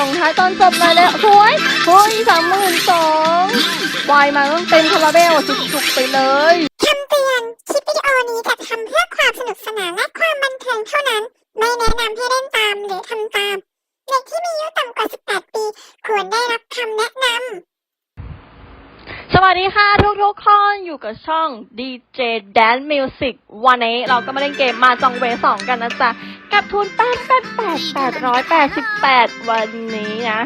ส่งท้ายตอนจบเลยเลยสวยเฮ้ยสามหมื่นสองวายมาต้องเต็มคาราเบลจุกๆไปเลยคำเตือน คลิปวิดีโอนี้จัดทำเพื่อความสนุกสนานและความบันเทิงเท่านั้น ไม่แนะนำให้เล่นตามหรือทำตาม เด็กที่มีอายุต่ำกว่า 18 ปี ควรได้รับคำแนะนำสวัสดีค่ะทุกทุกๆคนอยู่กับช่อง DJ Dance Music วันนี้เราก็มาเล่นเกมมาจองเวสองกันนะจ๊ะ กับทุน8 8 8 888วันนี้นะ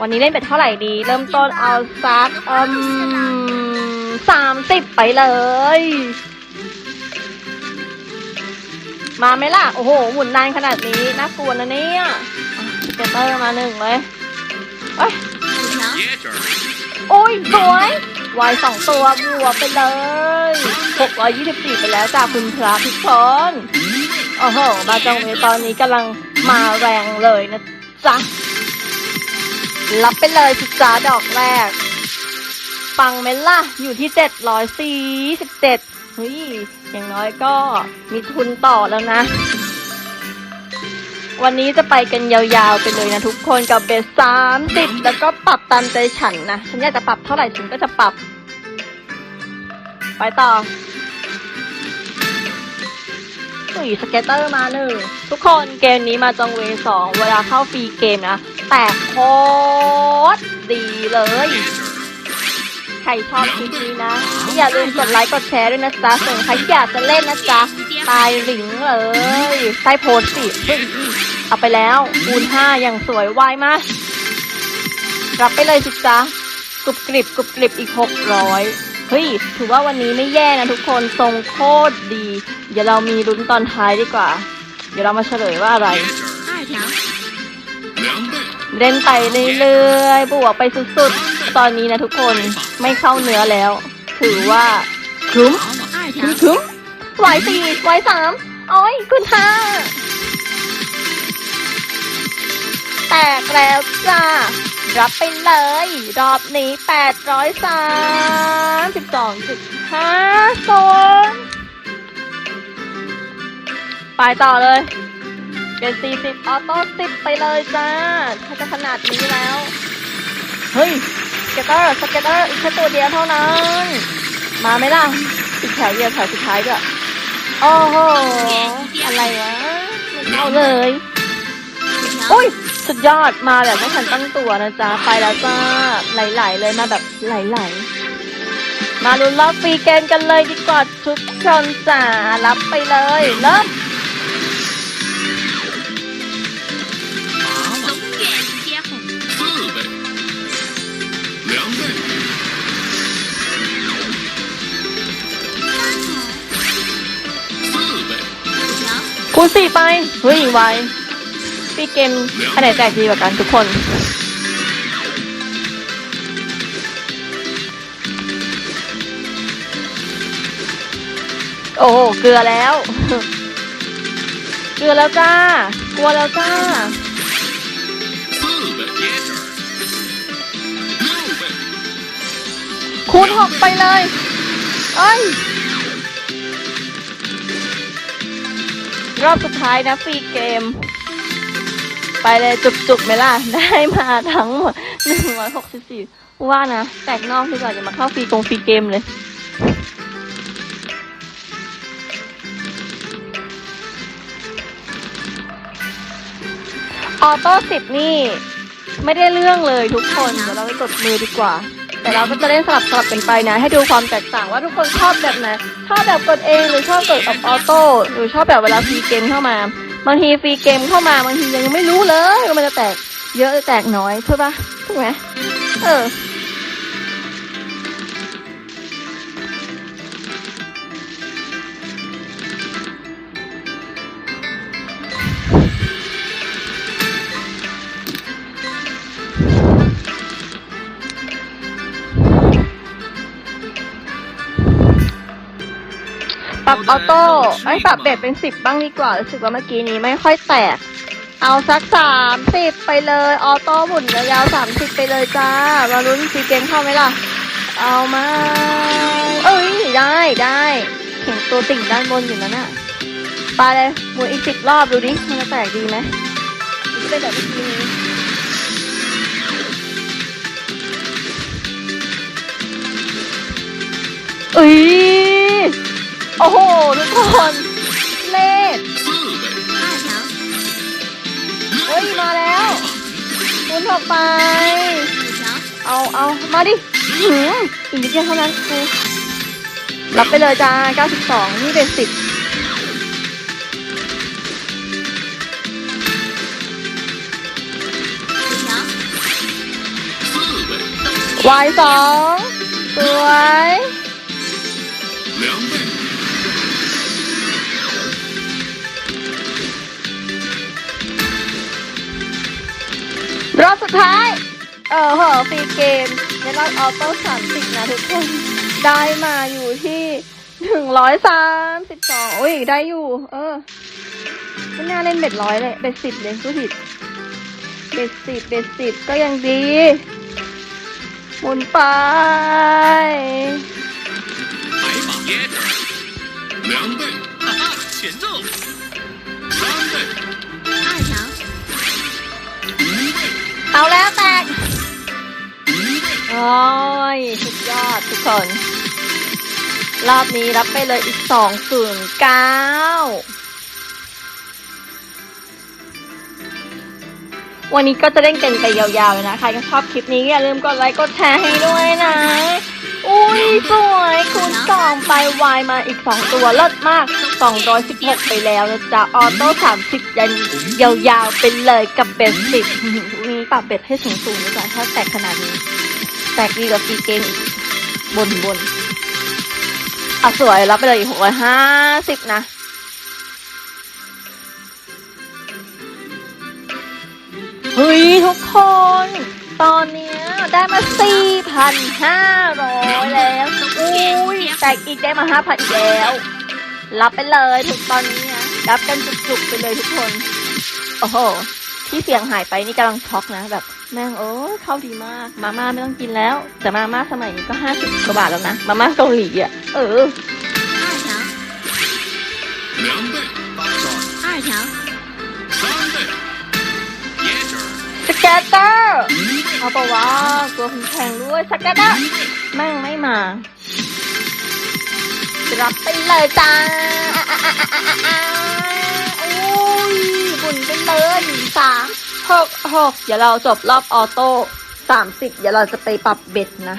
วันนี้เล่นเป็นเท่าไหร่ดี เริ่มต้นเอาซักอืมสามสิบไปเลย มาไหมล่ะ โอ้โห หมุนนานขนาดนี้น่ากลัวนะเนี่ยเกตเตอร์มาหนึ่งเลยเอ้ยโอ้ยสวยวายสองตัวบวกไปเลยหกร้อยยี่สิบสี่ไปแล้วจากคุณพระทุกคน โอ้โห มาจองเวตอนนี้กำลังมาแรงเลยนะจ๊ะ รับไปเลยสิจ้าดอกแรก ปังไหมล่ะ อยู่ที่เจ็ดร้อยสี่สิบเจ็ดเฮ้ย อย่างน้อยก็มีทุนต่อแล้วนะ วันนี้จะไปกันยาวๆไปเลยนะทุกคนกับเบสสามสิบแล้วก็ปรับตามใจฉันนะ ฉันอยากจะปรับเท่าไหร่ฉันก็จะปรับ ไปต่อ อุ้ยสเกตเตอร์มาหนึ่งทุกคนเกมนี้มาจองเวสองเวลาเข้าฟรีเกมนะ แต่โคตรดีเลย ใครชอบคลิปนี้นะ อย่าลืมกดไลค์กดแชร์ด้วยนะจ๊ะส่วนใครที่อยากจะเล่นนะจ๊ะตายหลิงเลยใต้โพสต์สิเฮ้ยเอาไปแล้วคูณห้าอย่างสวยวายมากรับไปเลยสิจ๊ะกรุบกริบกรุบกริบอีกหกร้อย เฮ้ย ถือว่าวันนี้ไม่แย่นะทุกคน ทรงโคตรดี เดี๋ยวเรามีลุ้นตอนท้ายดีกว่า เดี๋ยวเรามาเฉลยว่าอะไร เล่นไปเรื่อยๆ บวกไปสุดๆ ตอนนี้นะทุกคน ไม่เข้าเนื้อแล้ว ถือว่าคุ้มคุ้มคุ้มไหวสี่ไหวสามโอ้ยคุณห้าแตกแล้วจ้า รับไปเลย รอบนี้แปดร้อยสามสิบสองจุดห้าโซนไปต่อเลย เป็นสี่สิบออโต้สิบไปเลยจ้า ถ้าจะขนาดนี้แล้ว เฮ้ยสเก็ตเตอร์สเก็ตเตอร์อีกแค่ตัวเดียวเท่านั้น มาไหมล่ะอีกแถวเดียวแถวสุดท้ายด้วยโอ้โห อะไรวะไม่เอาเลย五条，อุ้ย สุดยอดมาแบบไม่ทันตั้งตัวนะจ๊ะ ไปแล้วจ้าไหลๆเลยมาแบบไหลๆมาลุ้นรอบฟรีเกมกันเลยดีกว่าทุกคนจ้ารับไปเลยเริ่มคูณสี่ไปเฮ้ยไว ปีเกมอันไหนแจกดีกว่ากันทุกคน โอ้เกลือแล้ว เกลือแล้วจ้า กลัวแล้วจ้า คูณหกไปเลย เอ้ยรอบสุดท้ายนะฟรีเกม ไปเลยจุกๆไหมล่ะ ได้มาทั้งหมดหนึ่งร้อยหกสิบสี่ว่านะ แตกนอกดีกว่าอย่ามาเข้าฟรีกงฟรีเกมเลย ออโต้สิบนี่ ไม่ได้เรื่องเลยทุกคน เดี๋ยวเราไปกดมือดีกว่า แต่เราก็จะเล่นสลับสลับกันไปนะ ให้ดูความแตกต่างว่าทุกคนชอบแบบไหน ชอบแบบกดเองหรือชอบกดแบบออโต้หรือชอบแบบเวลาฟรีเกมเข้ามา บางทีฟรีเกมเข้ามาบางทียังไม่รู้เลยว่ามันจะแตกเยอะแตกน้อยใช่ปะถูกไหมเออ ปรับออโต้ไอ้ยปรับเบรกเป็นสิบบ้างดีกว่ารู้สึกว่าเมื่อกี้นี้ไม่ค่อยแตก เอาสักสามสิบไปเลยออโต้หมุนยาวสามสิบไปเลยจ้า มาลุ้นซีเกมเข้าไหมล่ะ เอามา เอ้ยได้ได้เห็นตัวติ่งด้านบนอยู่นั่นน่ะไปเลยหมุนอีกสิบรอบดูดิมันจะแตกดีไหมที่เป็นแบบเมื่อกี้นี้เอ้ย โอ้โห ทุกคน เลดเฮ้ย มาแล้วคุณออกไป เอาเอามาดิหืมอีกนิดเดียวเท่านั้นกูรับไปเลยจ้า 92 นี่เป็นสิบวายสองสวย รอบสุดท้าย เออเหอะฟรีเกมในรอบออโต้30 นะทุกคน ได้มาอยู่ที่ 132โอ้ย ได้อยู่ เออไม่น่าเล่นเบ็ดร้อยเลย เบ็ดสิบเลยผู้ผิด เบ็ดสิบเบ็ดสิบก็ยังดี หมุนไป 来吧，接着，两倍，哈哈，前奏， อ้ยสุดยอดทุกคน รอบนี้รับไปเลยอีกสองศูนย์เก้าวันนี้ก็จะเล่นกันไปยาวๆเลยนะ ใครก็ชอบคลิปนี้อย่าลืมกดไลค์กดแชร์ให้ด้วยนะ อุ้ยสวยคูณสองไปวายมาอีกสองตัวเลิศมาก 216 ไปแล้วนะจ๊ะ ออโต้30 ยันยาวๆ ไปเลยกับเบสสิบมีปรับเบ็ดให้สูงๆดีกว่าถ้าแตกขนาดนี้ แตกดีกว่าฟรีเกมบนบนอะสวยรับไปเลยหกร้อยห้าสิบนะเฮ้ยทุกคน ตอนเนี้ยได้มา4,500แล้วอุ้ยแตกอีกได้มา5,000อีกแล้ว รับไปเลยทุกตอนนี้นะรับกันจุกๆไปเลยทุกคน โอ้โห ที่เสียงหายไปนี่กำลังช็อกนะแบบ แม่งโอ้เข้าดีมาก มาม่าไม่ต้องกินแล้ว แต่มาม่าสมัยนี้ก็ห้าสิบกว่าบาทแล้วนะ มาม่าเกาหลีอะ เออสแกตเตอร์เอาปะวะตัวคุณแข่งด้วยสแกตเตอร์แมงไม่มารับไปเลยจ้าโอ้ยบุญไปเลยสาม หกหกเดี๋ยวเราจบรอบออโต้สามสิบเดี๋ยวเราจะไปปรับเบ็ดนะ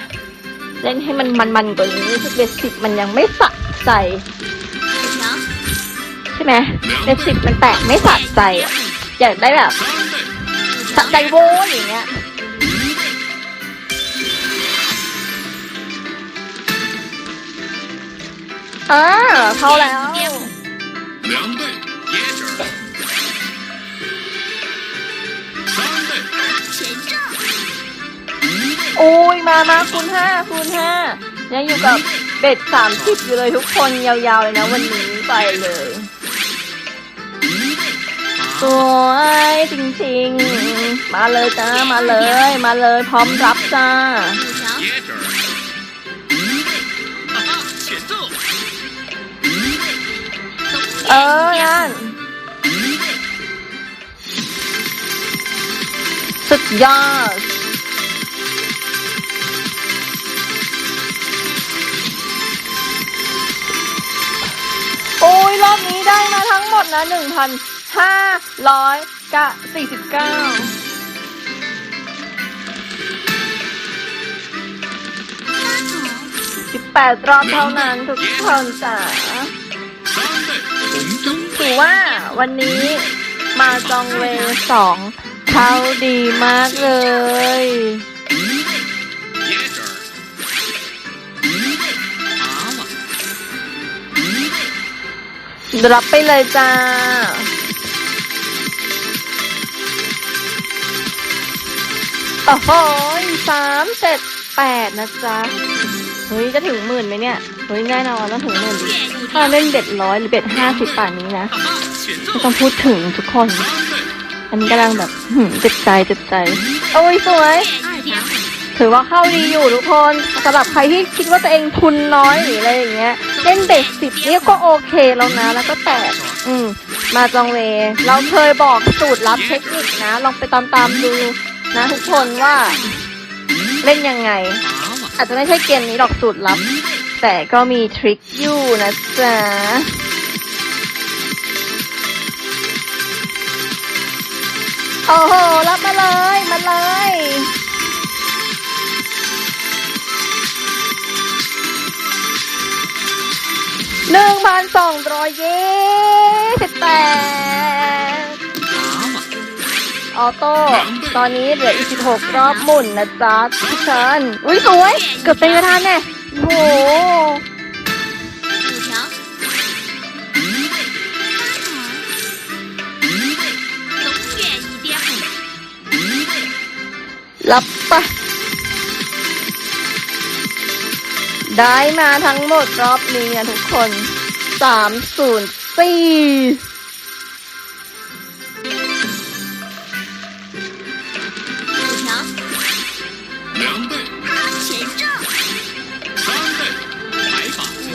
เล่นให้มันมันมันกว่านี้เบ็ดสิบมันยังไม่สะใจใช่ไหมเบ็ดสิบมันแตกไม่สะใจอยากได้แบบสะใจโว้ยอย่างเงี้ยเออเข้าแล้ว โอ้ยมามาคูณห้าคูณห้ายังอยู่กับเบ็ดสามสิบอยู่เลยทุกคนยาวๆเลยนะวันนี้ไปเลยสวยจริงๆ มาเลยจ้ามาเลย มาเลยพร้อมรับจ้าเออยันสุดยอด นะหนึ่งพันห้าร้อยกะสี่สิบเก้าสิบแปดรอบเท่านั้นทุกคนจ๋าถือว่าวันนี้มาจองเวสองเท่าดีมากเลย รับไปเลยจ้า โอ้โหสามเจ็ดแปดนะจ๊ะ เฮ้ย จะถึงหมื่นไหมเนี่ย เฮ้ยง่ายนอนแล้วถึงหมื่นถ้าเล่นเด็ดร้อยหรือเด็ดห้าสิบป่านนี้นะไม่ต้องพูดถึงทุกคน อันนี้กำลังแบบเจ็บใจเจ็บใจ โอ้ย สวย ถือว่าเข้าดีอยู่ทุกคนสำหรับใครที่คิดว่าตัวเองทุนน้อยหรืออะไรอย่างเงี้ย เล่นเบสสิบเนี่ยก็โอเคแล้วนะ แล้วก็แตก อืม มาจองเว เราเคยบอกสูตรลับเทคนิคนะ ลองไปตามตามๆดูนะทุกคนว่า เล่นยังไง，อาจจะไม่ใช่เกมนี้หรอกสูตรลับ แต่ก็มีทริคอยู่นะจ๊ะโอ้โห รับมาเลย มาเลย หนึ่งพันสองร้อยยี่สิบแปดออโต้ ตอนนี้เหลืออีกสิบหกรอบหมุนนะจ๊ะทุกท่านอุ้ยสวย เกือบเป็นกระทันแน่โหรับปะ ได้มาทั้งหมดรอบนี้นะทุกคนสามศูนย์สี่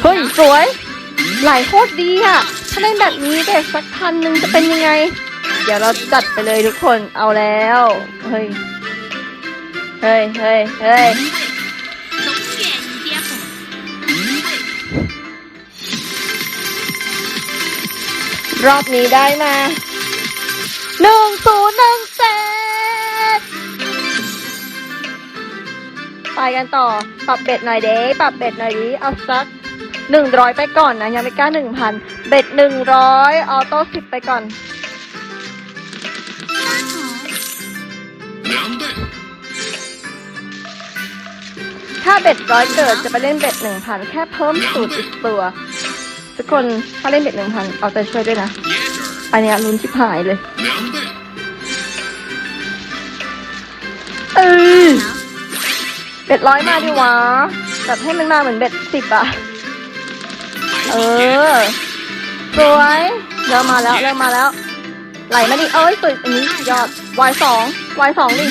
เฮ้ย สวย หลายโคตรดีอะ ถ้าเล่นแบบนี้เด็สักพันหนึ่งจะเป็นยังไง เดี๋ยวเราจัดไปเลยทุกคนเอาแล้ว เฮ้ย เฮ้ย เฮ้ย เฮ้ย รอบนี้ได้มาหนึ่งศูนย์หนึ่งเจ็ดไปกันต่อ ปรับเบ็ดหน่อยเด้ปรับเบ็ดหน่อยดิเอาสักหนึ่งร้อยไปก่อนนะ ยังไม่กล้าหนึ่งพันเบ็ดหนึ่งร้อยออโต้สิบไปก่อน两倍，ถ้าเบ็ดร้อยเกิดจะไปเล่นเบ็ดหนึ่งพันแค่เพิ่มสูตรอีกตัว ทุกคนถ้าเล่นเบ็ดหนึ่งพันเอาใจช่วยด้วยนะ อันเนี้ยลุ้นชิบหายเลย เออเบ็ดร้อยมาดิวะแบบให้มันมาเหมือนเบ็ดสิบอะเออ สวยเริ่มมาแล้วเริ่มมาแล้ว ไหลมาดิเอ้ยสวยอันนี้ยอดวายสองวายสองดิ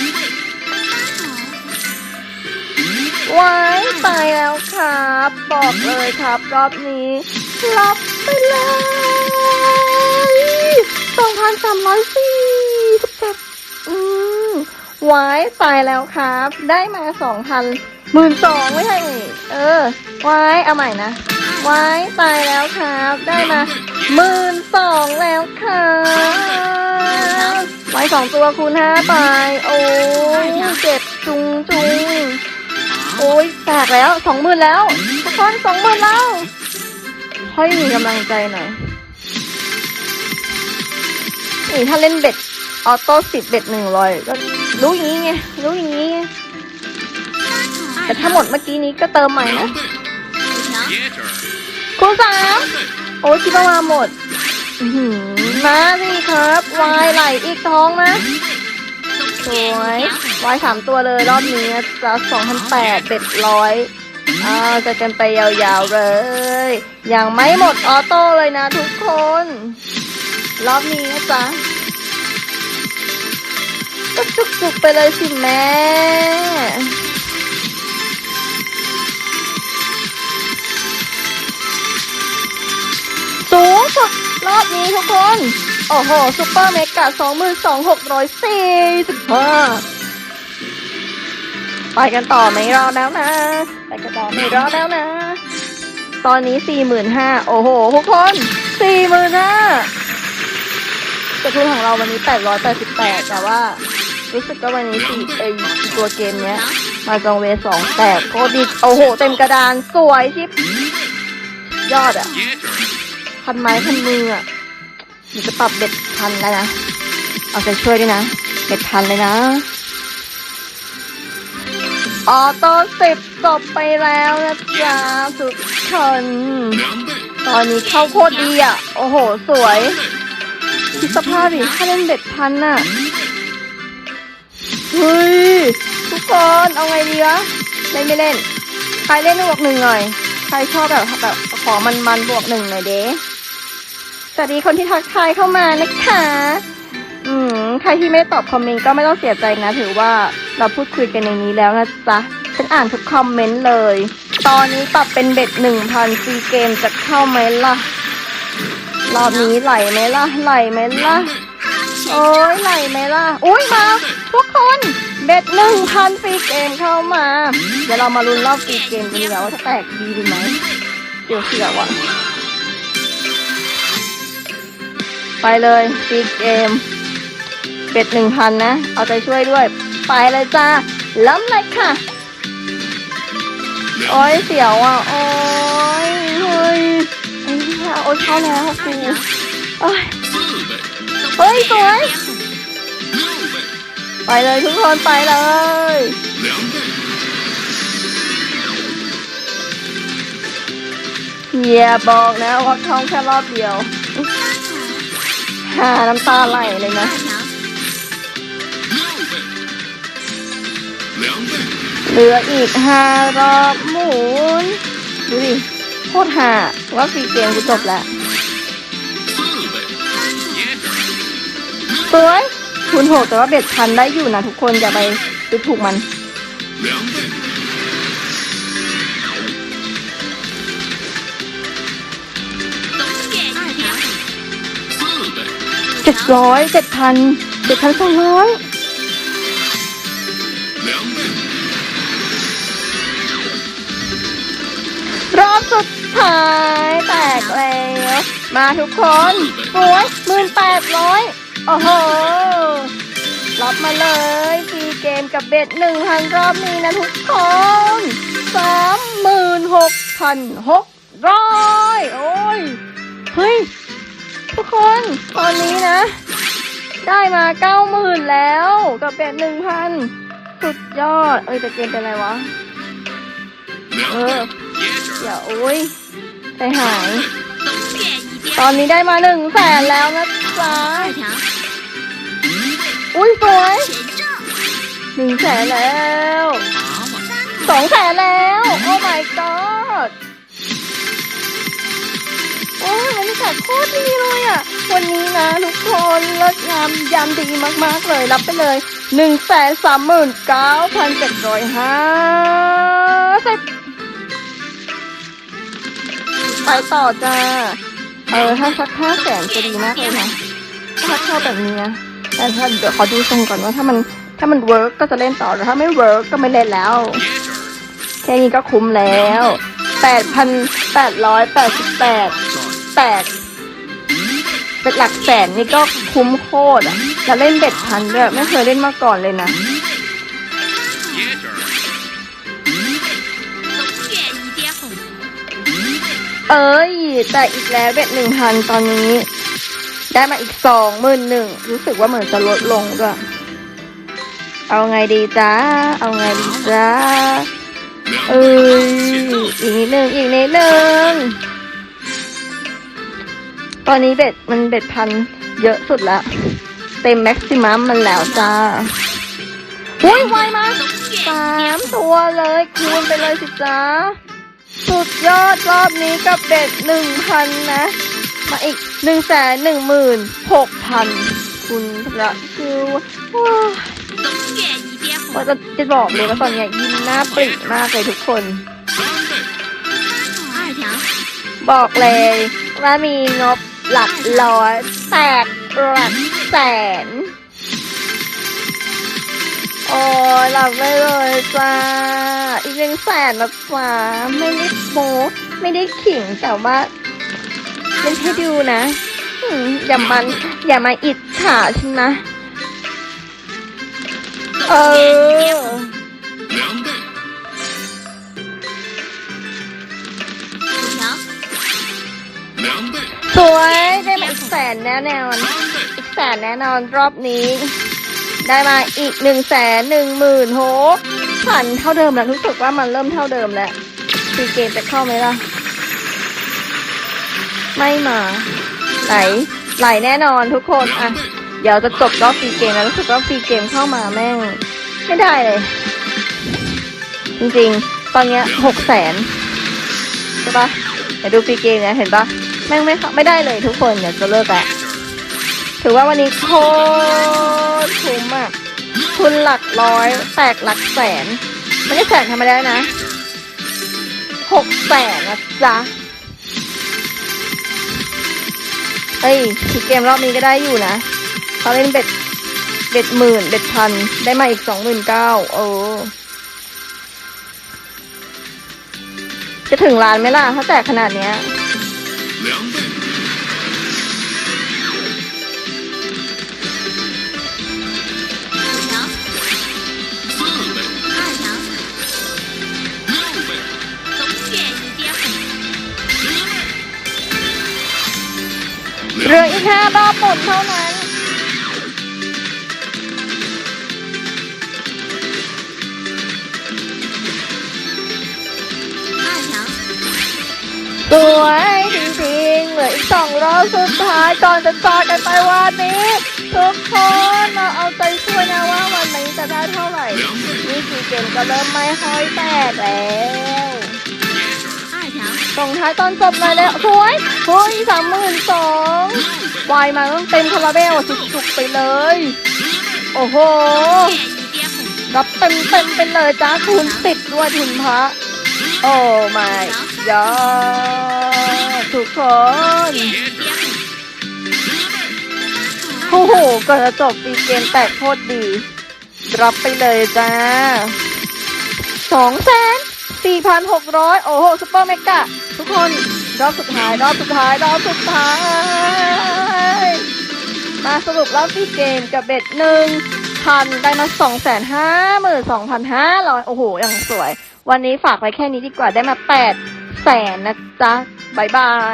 วายตายแล้วครับ บอกเลยครับ รอบนี้ รับไปเลยสองพันสามร้อยสี่สิบเจ็ดอืม y ตายแล้วครับ ได้มาสองพันหมื่นสองไม่ใช่เออ y เอาใหม่นะ y ตายแล้วครับ ได้มาหมื่นสองแล้วค่ะไว้สองตัวคูณห้าไป โอ้เจ็บจุงจุงโอ้ยแตกแล้วสองหมื่นแล้วทุกคนสองหมื่นแล้ว ให้มีกำลังใจหน่อยนี่ถ้าเล่นเบ็ดออโต้สิบเบ็ดหนึ่งร้อยก็รู้อย่างนี้ไงรู้อย่างนี้แต่ถ้าหมดเมื่อกี้นี้ก็เติมใหม่นะคูณสามโอ้ชิบะวาหมดมาสิครับวายไหลอีกท้องนะสวยวายสามตัวเลยรอบนี้จะสองพันแปดเบ็ดร้อย อ่าจะกันไปยาวๆเลย ยังไม่หมดออโต้เลยนะทุกคน รอบนี้นะจ๊ะก็จุกๆไปเลยสิแม่สูงสุดรอบนี้ทุกคน โอ้โหซุปเปอร์เมกะสองหมื่นสองหกร้อยสี่สิบห้าไปกันต่อไม่รอแล้วนะ แต่กระบอกไม่รอดแล้วนะ ตอนนี้สี่หมื่นห้าโอ้โหทุกคนสี่หมื่นห้ากระทุนของเราวันนี้แปดร้อยแปดสิบแปดแต่ว่า รู้สึกว่าวันนี้สี่ไอตัวเกมเนี้ย มาจองเวสองแตกโคดีโอ้โห เต็มกระดานสวยชิบยอดอะพันไม้พันมืออะหนูจะปรับเด็ดพันแล้วนะ เอาใจช่วยด้วยนะเด็ดพันเลยนะ ออโต้สิบ จบไปแล้วนะจ๊ะทุกคน，ตอนนี้เข้าโคตรดีอะ โอ้โห สวยคิดสภาพดิถ้าเล่นเบ็ดพันน่ะเฮ้ยทุกคนเอาไงดีวะเล่นไม่เล่น ใครเล่นบวกหนึ่งหน่อย ใครชอบแบบแบบขอมันมันบวกหนึ่งหน่อยเด้สวัสดีคนที่ทักทายเข้ามานะคะ อืมใครที่ไม่ตอบคอมเมนต์ก็ไม่ต้องเสียใจนะ ถือว่าเราพูดคุยกันในนี้แล้วนะจ๊ะ นอ่านทุกคอมเมนต์เลย ตอนนี้ปรับเป็นเบ็ดหนึ่งพันฟรีเกมจะเข้าไหมล่ะ รอบนี้ไหลไหมล่ะ ไหลไหมล่ะ，โอ้ยไหลไหมล่ะ อุ้ยมา ทุกคน เบ็ดหนึ่งพันฟรีเกมเข้ามา เดี๋ยวเรามาลุ้นรอบฟรีเกมกันดีกว่าว่าจะแตกดีดีไหมเดี๋ยวเสียว่ะไปเลยฟรีเกมเบ็ดหนึ่งพันนะ เอาใจช่วยด้วย ไปเลยจ้าล้ำเลยค่ะ โอ้ยเสียวอะ โอ้ยเฮ้ยโอ้ยเข้าแล้วกูโอ้ยเฮ้ยสวย ไปเลยทุกคนไปเลยเยียบอกนะว่าท้องแค่รอบเดียวหาน้ำตาไหลเลยนะ เหลืออีกห้ารอบหมุน ดูดิ โคตรห่าว่าฟีเกมกูจบแล้วสวยคูณหกแต่ว่าเบ็ดพันได้อยู่นะทุกคน อย่าไปดูถูกมัน เจ็ดร้อยเจ็ดพันเจ็ดพันสองร้อย รอบสุดท้ายแตกแล้วมาทุกคนโอ้ยหมื่นแปดร้อยโอ้โหรับมาเลยฟรีเกมกับเบ็ดหนึ่งพันรอบนี้นะทุกคนสามหมื่นหกพันหกร้อยโอ้ยเฮ้ยทุกคนตอนนี้นะ ได้มาเก้าหมื่นแล้วกับเบ็ดหนึ่งพันสุดยอด เอ้ยจะเกมเป็นอะไรวะ เออ อย่าโอ้ยไปหาย ตอนนี้ได้มาหนึ่งแสนแล้วนะจ๊ะอุ้ยสวยหนึ่งแสนแล้วสองแสนแล้ว โอ้ my god โอ้ยบรรยากาศโคตรดีเลยอะ วันนี้นะทุกคนเลิศงามยามดีมากๆเลย รับไปเลยหนึ่งแสนสามหมื่นเก้าพันเจ็ดร้อยห้าสิบ ไปต่อจ้า เออถ้าสักห้าแสนจะดีมากเลยนะถ้าเชอาแบบนี้แต่ถ้าเดี๋ยวขอดูทรงก่อนว่าถ้ามันถ้ามันเวิร์กก็จะเล่นต่อแต่ถ้าไม่เวิร์กก็ไม่เล่นแล้ว แค่นี้ก็คุ้มแล้วแปดพันแปดร้อยแปดสิบแปดแปดเป็นหลักแสนนี่ก็คุ้มโคตรอะจะเล่นเด็ดพันด้วยไม่เคยเล่นมาก่อนเลยนะ เอ้ย แต่อีกแล้วเบ็ดหนึ่งพันตอนนี้ ได้มาอีกสองหมื่นหนึ่งรู้สึกว่าเหมือนจะลดลงด้วย เอาไงดีจ้าเอาไงดีจ้าเอ้ยอีกนิดนึงอีกนิดนึงตอนนี้เบ็ดมันเบ็ดพันเยอะสุดละเต็มแม็กซิมัมมันแล้วจ้าหุ้ยไวมากสามตัวเลยคูณไปเลยสิจ้า สุดยอดรอบนี้กับเบ็ดหนึ่งพันนะ มาอีกหนึ่งแสนหนึ่งหมื่นหกพันคุณพระคือว่าว่าจะจะบอกเลยว่าตอนนี้ยิ้มหน้าปริมากเลยทุกคน บอกเลยว่ามีงบหลักร้อยแตกหลักแสน โอ้ยหลับไปเลยจ้า อีกหนึ่งแสนนะจ้าไม่ได้โมไม่ได้ขิงแต่ว่าเล่นให้ดูนะอย่ามันอย่ามาอิจฉาฉันนะ เออสวยได้มาอีกแสนแน่นอนแสนแน่นอนรอบนี้ ได้มาอีกหนึ่งแสนหนึ่งหมื่นโหพันเท่าเดิมแล้วรู้สึกว่ามันเริ่มเท่าเดิมแล้วซีเกมจะเข้าไหมล่ะ ไม่มาไหลไหลแน่นอนทุกคนอะเดี๋ยวจะจบรอบฟรีเกมแล้วรู้สึกว่าฟรีเกมเข้ามาแม่ง ไม่ได้เลย จริงๆ ตอนเนี้ยหกแสนใช่ปะเดี๋ยวดูฟรีเกมเนี่ยเห็นปะแม่งไม่ไม่ได้เลยทุกคนเดี๋ยวจะเลิกแหละ ถือว่าวันนี้โคตรคุ้มอะทุนหลักร้อย แตกหลักแสน ไม่ได้แสนธรรมดานะ，หกแสนนะจ๊ะเอ้ยทีเกมรอบนี้ก็ได้อยู่นะเขาเล่นเบ็ดเบ็ดหมื่นเบ็ดพัน ได้มาอีกสองหมื่นเก้าเออ จะถึงล้านไหมล่ะ ถ้าแจกขนาดเนี้ย บเท่านั้น ตัวจริงๆเหลืออีกสองรอบสุดท้ายก่อนจะจอดกันไปวันนี้ ทุกคนเราเอาใจช่วยนะว่าวันนี้จะได้เท่าไหร่นี่คือเกมก็เริ่มไม่ห้อยแตกแล้วส่งท้ายตอนจบเลยแล้วสวยโอ้ยสามหมื่นสอง วายมาต้องเต็มคาราเบลจุกๆไปเลย โอ้โหรับเต็มๆไปเลยจ้าทุนติดด้วยทุนพระโอ้ไม่ยอดทุกคนโอ้โหก่อจะจบปีเกมแตกโคตรดี รับไปเลยจ้าสองแสนสี่พันหกร้อยโอ้โหซุปเปอร์เมกะทุกคน รอบสุดท้ายรอบสุดท้ายรอบสุดท้าย มาสรุปรอบที่เกมกับเบ็ดหนึ่งพันได้มาสองแสนห้าหมื่นสองพันห้าร้อยโอ้โหอย่างสวย วันนี้ฝากไว้แค่นี้ดีกว่าได้มาแปดแสนนะจ๊ะบายบาย